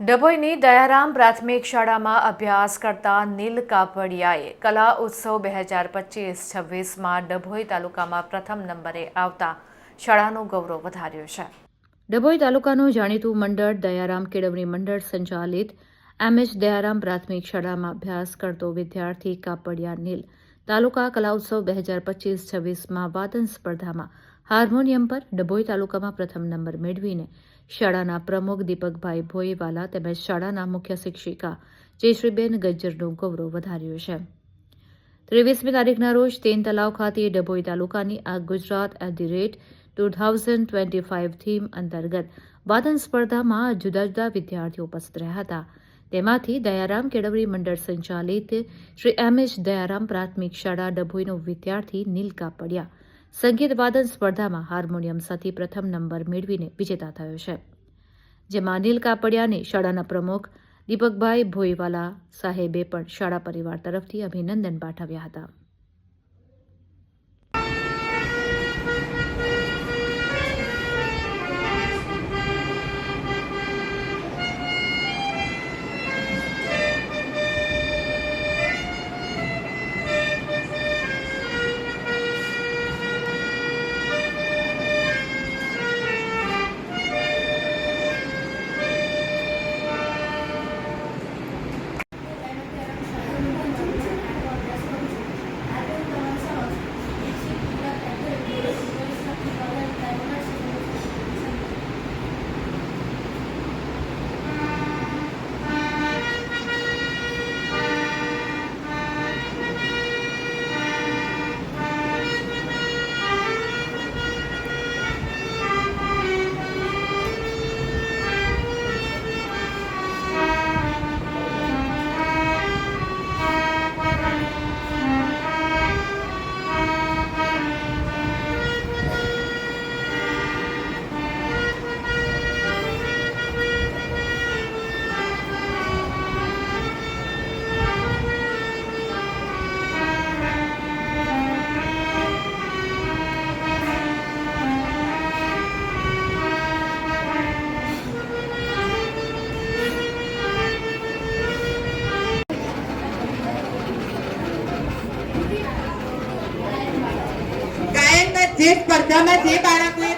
ડભોઈની દયારામ પ્રાથમિક શાળામાં અભ્યાસ કરતા નીલ કાપડિયાએ કલા ઉત્સવ બે હજાર પચીસ છવ્વીસમાં ડભોઈ તાલુકામાં પ્રથમ નંબરે આવતા શાળાનું ગૌરવ વધાર્યું છે. ડભોઈ તાલુકાનું જાણીતું મંડળ દયારામ કેળવણી મંડળ સંચાલિત એમ એચ દયારામ પ્રાથમિક શાળામાં અભ્યાસ કરતો વિદ્યાર્થી કાપડિયા નીલ તાલુકા કલા ઉત્સવ બે હજાર પચીસ છવ્વીસમાં વાદન સ્પર્ધામાં હાર્મોનિયમ પર ડભોઈ તાલુકામાં પ્રથમ નંબર મેળવીને શાળાના પ્રમુખ દીપકભાઈ ભોઈવાલા તેમજ શાળાના મુખ્ય શિક્ષિકા જયશ્રીબેન ગજ્જરનું ગૌરવ વધાર્યું છે. ત્રેવીસમી તારીખના રોજ તેન તલાવ ખાતે ડભોઈ તાલુકાની આ Gujarat at the rate two thousand twenty five theme અંતર્ગત વાદન સ્પર્ધામાં જુદા જુદા વિદ્યાર્થીઓ ઉપસ્થિત રહ્યા હતા. તેમાંથી દયારામ કેળવણી મંડળ સંચાલિત શ્રી એમ એચ દયારામ પ્રાથમિક શાળા ડભોઈનો વિદ્યાર્થી નીલકા કાપડિયા સંગીત વાદન સ્પર્ધામાં હાર્મોનિયમ સાથે પ્રથમ નંબર મેળવીને વિજેતા થયો છે. જેમાં અનિલ કાપડિયાને શાળાના પ્રમુખ દીપકભાઈ ભોઈવાલા સાહેબે પણ શાળા પરિવાર તરફથી અભિનંદન પાઠવ્યા હતા. જે સ્પર્ધામાં જે બાળકોએ